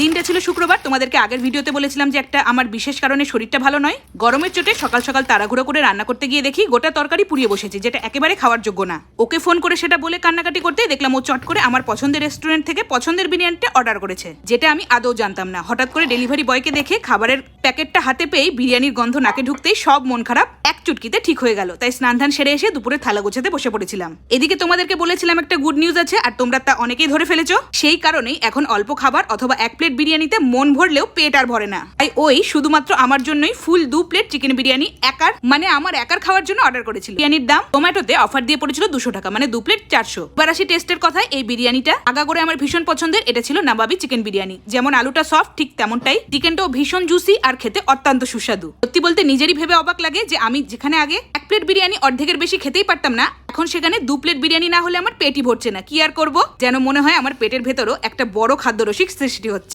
দিনটা ছিল শুক্রবার, তোমাদেরকে আগের ভিডিওতে বলেছিলাম যে একটা আমার বিশেষ কারণে শরীরটা ভালো নয়। গরমের চোটে সকাল সকাল তাড়াহুড়ো করে রান্না করতে গিয়ে দেখি গোটা তরকারি পুড়িয়ে বসেছে, যেটা একেবারে খাওয়ার যোগ্য না। ওকে ফোন করে সেটা বলে কান্নাকাটি করতে দেখলাম ও চট করে আমার পছন্দের রেস্টুরেন্ট থেকে পছন্দের বিরিয়ানিটা অর্ডার করেছে, যেটা আমি আদৌ জানতাম না। হঠাৎ করে ডেলিভারি বয়কে দেখে খাবারের প্যাকেটটা হাতে পেয়ে বিরিয়ানির গন্ধ নাকে ঢুকতেই সব মন খারাপ, এক চুটকিতে ঠিক হয়ে গেল। তাই স্নান ধান সেরে এসে দুপুরে থালা গোছাতে বসে পড়েছিলাম। এদিকে তোমাদেরকে বলেছিলাম একটা গুড নিউজ আছে, আর তোমরা তা অনেকেই ধরে ফেলেছো। সেই কারণেই এখন অল্প খাবার অথবা এক প্লেট বিরিয়ানিতে মন ভরলেও পেট আর ভরে না। তাই ওই শুধুমাত্র আমার জন্যই ফুল দু প্লেট চিকেন বিরিয়ানি একার মানে আমার একার খাওয়ার জন্য অর্ডার করেছিল। বিরিয়ানির দাম টোম্যাটোতে অফার দিয়ে পড়েছিল দুশো টাকা মানে দু প্লেট চারশো। এবার আসি টেস্টের কথা এই বিরিয়ানিটা। আগা করে আমার ভীষণ পছন্দের, এটা ছিল নাবাবি চিকেন বিরিয়ানি। যেমন আলুটা সফট ঠিক তেমনটাই। চিকেনটাও ভীষণ জুসি আর খেতে অত্যন্ত সুস্বাদু। সত্যি বলতে নিজেরই ভেবে অবাক লাগে যে আমি যেখানে আগে এক প্লেট বিরিয়ানি অর্ধেকের বেশি খেতেই পারতাম না, এখন সেখানে দু প্লেট বিরিয়ানি না হলে আমার পেটই ভরছে না। কি আর করব? যেন মনে হয় আমার পেটের ভেতরও একটা বড় খাদ্যরসিক সৃষ্টি হচ্ছে।